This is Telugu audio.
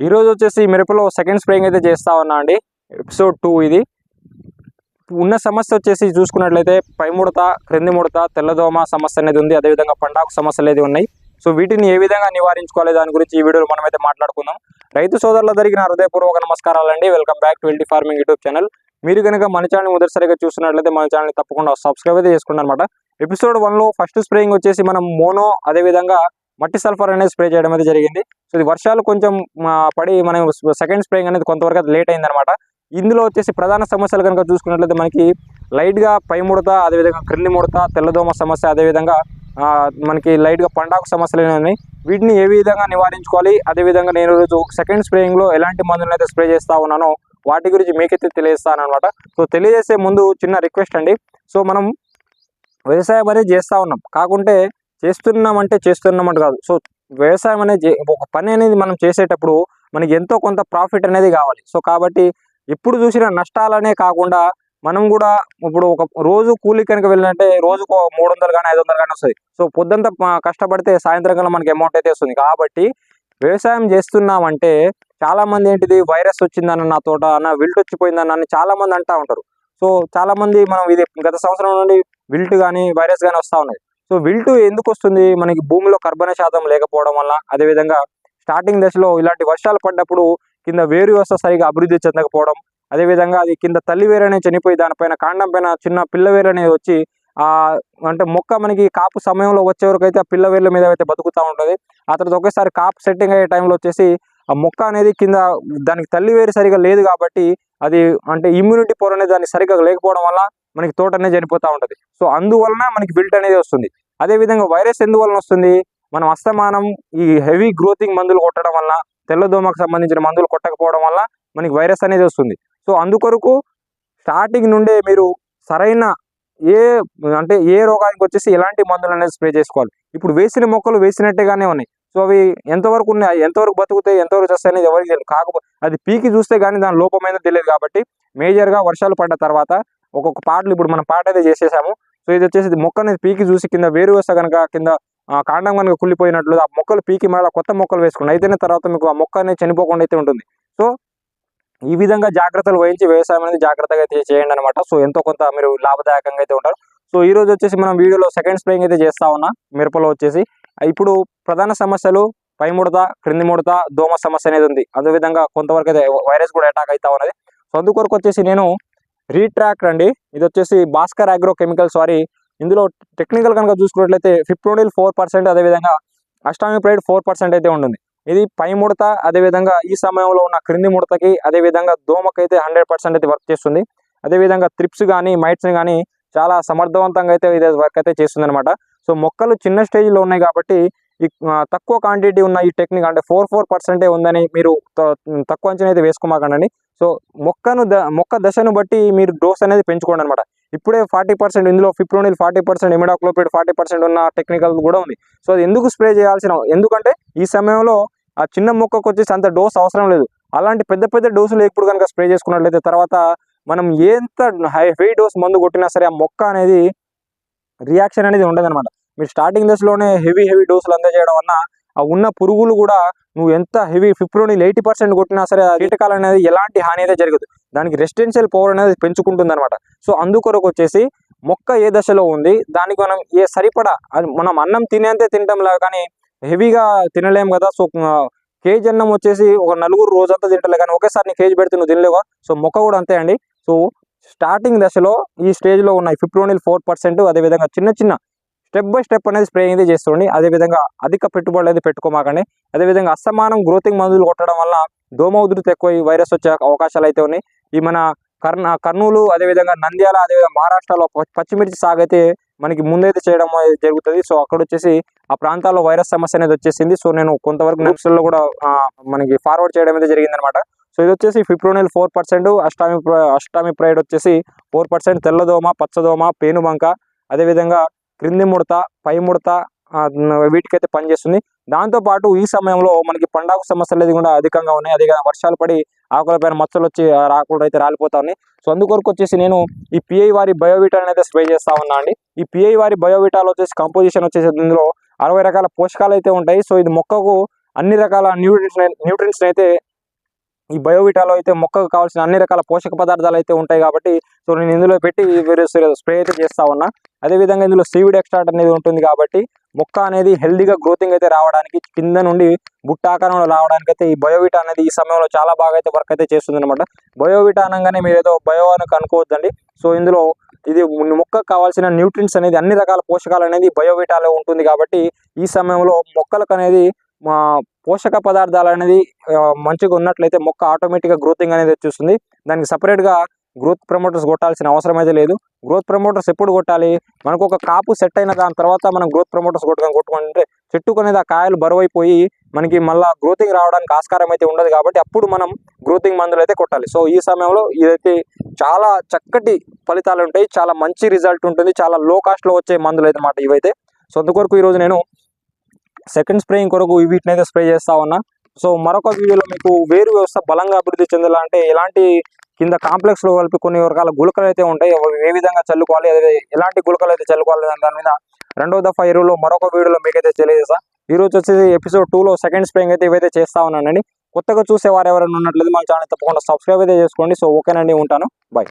ఈరోజు వచ్చేసి మిరపలో సెకండ్ స్ప్రేయింగ్ అయితే చేస్తా ఉన్నా అండి. ఎపిసోడ్ టూ ఇది. ఉన్న సమస్య వచ్చేసి చూసుకున్నట్లయితే పై ముడత క్రింది ముడత తెల్లదోమ సమస్య అనేది ఉంది. అదేవిధంగా పండాకు సమస్యలు అనేది ఉన్నాయి. సో వీటిని ఏ విధంగా నివారించుకోవాలి దాని గురించి ఈ వీడియోలో మనం అయితే మాట్లాడుకుందాం. రైతు సోదరుల నా హృదయపూర్వక నమస్కారాలండి welcome back to LT farming YouTube channel మీరు కనుక మన ఛానల్ మొదటిసారిగా చూస్తున్నట్లయితే మన ఛానల్ తప్పకుండా సబ్స్క్రైబ్ అయితే చేసుకుంటారు అనమాట ఎపిసోడ్ వన్లో ఫస్ట్ స్ప్రేయింగ్ వచ్చేసి మనం మోనో అదేవిధంగా మట్టి సల్ఫర్ అనేది స్ప్రే చేయడం అనేది జరిగింది. సో ఇది వర్షాలు కొంచెం పడి మనం సెకండ్ స్ప్రేయింగ్ అనేది కొంతవరకు అది లేట్ అయిందనమాట ఇందులో వచ్చేసి ప్రధాన సమస్యలు కనుక చూసుకున్నట్లయితే మనకి లైట్గా పై ముడత అదేవిధంగా క్రింది ముడత తెల్లదోమ సమస్య అదేవిధంగా మనకి లైట్గా పండాకు సమస్యలు అనేవి ఉన్నాయి. వీటిని ఏ విధంగా నివారించుకోవాలి? అదేవిధంగా నేను రోజు సెకండ్ స్ప్రేయింగ్లో ఎలాంటి మందులను అయితే స్ప్రే చేస్తా ఉన్నానో వాటి గురించి మీకైతే తెలియజేస్తాను అనమాట సో తెలియజేసే ముందు చిన్న రిక్వెస్ట్ అండి. సో మనం వ్యవసాయం అనేది చేస్తూ ఉన్నాం. కాకుంటే చేస్తున్నామంటే చేస్తున్నామంటే కాదు. సో వ్యవసాయం అనేది ఒక పని అనేది మనం చేసేటప్పుడు మనకి ఎంతో కొంత ప్రాఫిట్ అనేది కావాలి. సో కాబట్టి ఎప్పుడు చూసినా నష్టాలనే కాకుండా మనం కూడా ఇప్పుడు ఒక రోజు కూలి కనుక వెళ్ళినట్టే రోజుకు మూడు వందలు కానీ ఐదు వందలు కానీ వస్తుంది సో పొద్దుంతా కష్టపడితే సాయంత్రం కల్లా మనకి అమౌంట్ అయితే వస్తుంది. కాబట్టి వ్యవసాయం చేస్తున్నామంటే చాలా మంది ఏంటిది వైరస్ వచ్చిందన్న నా తోట అన్న విల్ట్ వచ్చిపోయిందన్న అని చాలా మంది అంటా ఉంటారు. సో చాలా మంది మనం ఇది గత సంవత్సరం నుండి విల్ట్ కానీ వైరస్ కానీ వస్తూ ఉన్నాయి. సో విల్టు ఎందుకు వస్తుంది మనకి భూమిలో కర్బన శాతం లేకపోవడం వల్ల అదేవిధంగా స్టార్టింగ్ దశలో ఇలాంటి వర్షాలు పడ్డప్పుడు కింద వేరు వ్యవస్థ సరిగా అభివృద్ధి చెందకపోవడం అదేవిధంగా అది కింద తల్లి వేరు అనేది చనిపోయి దానిపైన కాండం పైన చిన్న పిల్ల వేరు అనేది వచ్చి ఆ అంటే మొక్క మనకి కాపు సమయంలో వచ్చే వరకు అయితే ఆ పిల్ల వేర్ల మీద అయితే బతుకుతూ ఉంటుంది. ఆ తర్వాత ఒకేసారి కాపు సెట్టింగ్ అయ్యే టైంలో వచ్చేసి ఆ మొక్క అనేది కింద దానికి తల్లి వేరు సరిగా లేదు కాబట్టి అది అంటే ఇమ్యూనిటీ పవర్ అనేది దానికి సరిగ్గా లేకపోవడం వల్ల మనకి తోట అనేది చనిపోతూ ఉంటుంది. సో అందువలన మనకి బిల్ట్ అనేది వస్తుంది. అదేవిధంగా వైరస్ ఎందువలన వస్తుంది? మనం అస్తమానం ఈ హెవీ గ్రోతింగ్ మందులు కొట్టడం వల్ల తెల్లదోమకు సంబంధించిన మందులు కొట్టకపోవడం వల్ల మనకి వైరస్ అనేది వస్తుంది. సో అందుకొరకు స్టార్టింగ్ నుండే మీరు సరైన ఏ అంటే ఏ రోగానికి వచ్చేసి ఎలాంటి మందులు అనేది స్ప్రే చేసుకోవాలి. ఇప్పుడు వేసిన మొక్కలు వేసినట్టుగానే ఉన్నాయి. సో అవి ఎంతవరకు ఉన్నాయి? ఎంతవరకు బతుకుతాయి? ఎంతవరకు చేస్తాయి అనేది ఎవరికి తెలియదు కాకపోతే అది పీకి చూస్తే కానీ దాని లోపమైనా తెలియదు కాబట్టి మేజర్గా వర్షాలు పడ్డ తర్వాత ఒక్కొక్క పాటలు ఇప్పుడు మనం పాట అయితే చేసేసాము. సో ఇది వచ్చేసి మొక్కని మొక్క అనేది పీకి చూసి కింద వేరు వస్తే కనుక కింద కాండం కనుక కుళ్ళిపోయినట్లు ఆ మొక్కలు పీకి మళ్ళీ కొత్త మొక్కలు వేసుకోండి అయితేనే తర్వాత మీకు ఆ మొక్క అనేది చనిపోకుండా అయితే ఉంటుంది. సో ఈ విధంగా జాగ్రత్తలు వహించి వ్యవసాయం అనేది జాగ్రత్తగా అయితే చేయండి అనమాట సో ఎంతో కొంత మీరు లాభదాయకంగా అయితే ఉంటారు. సో ఈ రోజు వచ్చేసి మనం వీడియోలో సెకండ్ స్ప్రేయింగ్ అయితే చేస్తా ఉన్నా. మిరపలో వచ్చేసి. ఇప్పుడు ప్రధాన సమస్యలు పై ముడత క్రింది ముడత దోమ సమస్య అనేది ఉంది. అదేవిధంగా కొంతవరకు అయితే వైరస్ కూడా అటాక్ అవుతా ఉన్నది. సో అందుకొరకు వచ్చేసి నేను రీట్రాక్ అండి ఇది వచ్చేసి భాస్కర్ అగ్రో కెమికల్స్ వారి ఇందులో టెక్నికల్ కనుక చూసుకున్నట్లయితే ఫిప్రోనిల్ ఫోర్ పర్సెంట్ అదేవిధంగా అస్టామిప్రైడ్ ఫోర్ పర్సెంట్ అయితే ఉంటుంది. ఇది పై ముడత అదేవిధంగా ఈ సమయంలో ఉన్న క్రింది ముడతకి అదేవిధంగా దోమకైతే హండ్రెడ్ పర్సెంట్ అయితే వర్క్ చేస్తుంది. అదేవిధంగా త్రిప్స్ కానీ మైట్స్ కానీ చాలా సమర్థవంతంగా అయితే ఇది వర్క్ అయితే చేస్తుంది అనమాట సో మొక్కలు చిన్న స్టేజ్లో ఉన్నాయి కాబట్టి ఈ తక్కువ క్వాంటిటీ ఉన్న ఈ టెక్నిక్ అంటే ఫోర్ ఫోర్ పర్సెంటే ఉందని మీరు త- తక్కువ అంచనా అయితే వేసుకోమాకండి. సో మొక్కను ద మొక్క దశను బట్టి మీరు డోస్ అనేది పెంచుకోండి అనమాట ఇప్పుడే ఫార్టీ పర్సెంట్ ఇందులో fipronil forty percent imidacloprid forty percent ఉన్న టెక్నికల్ కూడా ఉంది. సో అది ఎందుకు స్ప్రే చేయాల్సిన ఎందుకంటే ఈ సమయంలో ఆ చిన్న మొక్కకు వచ్చేసి అంత డోస్ అవసరం లేదు. అలాంటి పెద్ద పెద్ద డోసులు ఎప్పుడు కనుక స్ప్రే చేసుకున్నట్లయితే తర్వాత మనం ఎంత హై హై డోస్ మందు కొట్టినా సరే ఆ మొక్క అనేది రియాక్షన్ అనేది ఉండదన్నమాట. మీరు స్టార్టింగ్ దశలోనే హెవీ హెవీ డోసులు అందజేయడం వల్ల ఆ ఉన్న పురుగులు కూడా నువ్వు ఎంత హెవీ ఫిప్రోనిల్ ఎయిటీ పర్సెంట్ కొట్టినా సరే ఆ కీటకాలు అనేది ఎలాంటి హాని అయితే జరగదు. దానికి రెసిడెన్షియల్ పవర్ అనేది పెంచుకుంటుంది అనమాట సో అందుకొరకు వచ్చేసి మొక్క ఏ దశలో ఉంది దానికి మనం ఏ సరిపడా అది మనం అన్నం తినేంతే తినటంలా కానీ హెవీగా తినలేము కదా. సో కేజ్ అన్నం వచ్చేసి ఒక నలుగురు రోజంతా తింటలే కానీ ఒకేసారి నీ కేజీ పెడితే నువ్వు తినలేవా? సో మొక్క కూడా అంతే అండి. సో స్టార్టింగ్ దశలో ఈ స్టేజ్లో ఉన్నాయి ఫిప్రోనిల్ ఫోర్ పర్సెంట్ అదేవిధంగా చిన్న చిన్న స్టెప్ బై స్టెప్ అనేది స్ప్రే అయితే చేస్తుండండి. అదేవిధంగా అధిక పెట్టుబడులు అనేది పెట్టుకోమాకండి. అదేవిధంగా అసమానం గ్రోతింగ్ మందులు కొట్టడం వల్ల దోమ ఉధృతి ఎక్కువ వైరస్ వచ్చే అవకాశాలు అయితే ఉన్నాయి. ఈ మన కర్ణ కర్నూలు అదేవిధంగా నంద్యాల అదేవిధంగా మహారాష్ట్రలో పచ్చిమిర్చి సాగు అయితే మనకి ముందైతే చేయడం అనేది జరుగుతుంది. సో అక్కడ వచ్చేసి ఆ ప్రాంతాల్లో వైరస్ సమస్య అనేది వచ్చేసింది. సో నేను కొంతవరకు నోట్స్లో కూడా మనకి ఫార్వర్డ్ చేయడం అయితే జరిగిందనమాట. సో ఇది వచ్చేసి ఫిప్రోనిల్ ఫోర్ పర్సెంట్ అష్టామి అష్టామి ప్రైడ్ వచ్చేసి ఫోర్ పర్సెంట్ తెల్లదోమ పచ్చదోమ పేనుబంక అదేవిధంగా క్రింది ముడత పై ముడత వీటికైతే పనిచేస్తుంది దాంతోపాటు ఈ సమయంలో మనకి పండాకు సమస్యలు అనేది కూడా అధికంగా ఉన్నాయి. అదే వర్షాలు పడి ఆకులపైన మచ్చలు వచ్చి ఆ ఆకులు అయితే రాలిపోతా ఉన్నాయి. సో అందుకొరకు వచ్చేసి నేను ఈ పిఐ వారి బయోవిటా అనేది స్ప్రే చేస్తా ఉన్నా అండి. ఈ పిఐ వారి బయోవిటాలో వచ్చేసి కంపోజిషన్ వచ్చేసి ఇందులో అరవై రకాల పోషకాలు అయితే ఉంటాయి. సో ఇది మొక్కకు అన్ని రకాల న్యూట్రిన్స్ న్యూట్రిన్స్ అయితే ఈ బయోవిటాలో అయితే మొక్కకు కావాల్సిన అన్ని రకాల పోషక పదార్థాలు అయితే ఉంటాయి కాబట్టి సో నేను ఇందులో పెట్టి వేరే స్ప్రే అయితే చేస్తా ఉన్నా. అదేవిధంగా ఇందులో సీవిడ్ ఎక్స్ట్రాక్ట్ అనేది ఉంటుంది కాబట్టి మొక్క అనేది హెల్దీగా గ్రోతింగ్ అయితే రావడానికి కింద నుండి బుట్టాకారంలో రావడానికి అయితే ఈ బయోవిటా అనేది ఈ సమయంలో చాలా బాగా అయితే వర్క్ అయితే చేస్తుంది అనమాట బయోవిటా అనగానే మీరు ఏదో బయో అని అనుకోవద్దండి. సో ఇందులో ఇది మొక్కకు కావాల్సిన న్యూట్రిన్స్ అనేది అన్ని రకాల పోషకాలు అనేది బయోవిటాలో ఉంటుంది కాబట్టి ఈ సమయంలో మొక్కలకు అనేది మా పోషక పదార్థాలు అనేది మంచిగా ఉన్నట్లయితే మొక్క ఆటోమేటిక్గా గ్రోతింగ్ అనేది వచ్చేస్తుంది దానికి సపరేట్గా గ్రోత్ ప్రమోటర్స్ కొట్టాల్సిన అవసరం అయితే లేదు. గ్రోత్ ప్రమోటర్స్ ఎప్పుడు కొట్టాలి? మనకు ఒక కాపు సెట్ అయిన దాని తర్వాత మనం గ్రోత్ ప్రమోటర్స్ కొట్టుకొని కొట్టుకుంటే చెట్టుకు అనేది ఆ కాయలు బరువైపోయి మనకి మళ్ళీ గ్రోతింగ్ రావడానికి ఆస్కారం అయితే ఉండదు కాబట్టి అప్పుడు మనం గ్రోతింగ్ మందులు అయితే కొట్టాలి. సో ఈ సమయంలో ఇదైతే చాలా చక్కటి ఫలితాలు ఉంటాయి. చాలా మంచి రిజల్ట్ ఉంటుంది. చాలా లో కాస్ట్లో వచ్చే మందులు అయితే మాట ఇవైతే. సో అందుకొరకు ఈరోజు నేను సెకండ్ స్ప్రేయింగ్ కొరకు వీటిని అయితే స్ప్రే చేస్తా ఉన్నా. సో మరొక వీడియోలో మీకు వేరు వ్యవస్థ బలంగా అభివృద్ధి చెందాలంటే ఎలాంటి కింద కాంప్లెక్స్లో కలిపి కొన్ని రకాల గుళకలు అయితే ఉంటాయి. ఏ విధంగా చల్లుకోవాలి అదే ఎలాంటి గుళకలు అయితే చల్లుకోవాలి దాని మీద రెండో దఫా ఎరువులో మరొక వీడియోలో మీకైతే తెలియజేస్తా. ఈ రోజు వచ్చేసి ఎపిసోడ్ టూలో సెకండ్ స్ప్రేయింగ్ అయితే ఇవైతే చేస్తా ఉన్నానండి. కొత్తగా చూసే వారు ఎవరైనా ఉన్నట్లయితే మన ఛానల్ తప్పకుండా సబ్స్క్రైబ్ అయితే చేసుకోండి. సో ఓకేనండి ఉంటాను. బాయ్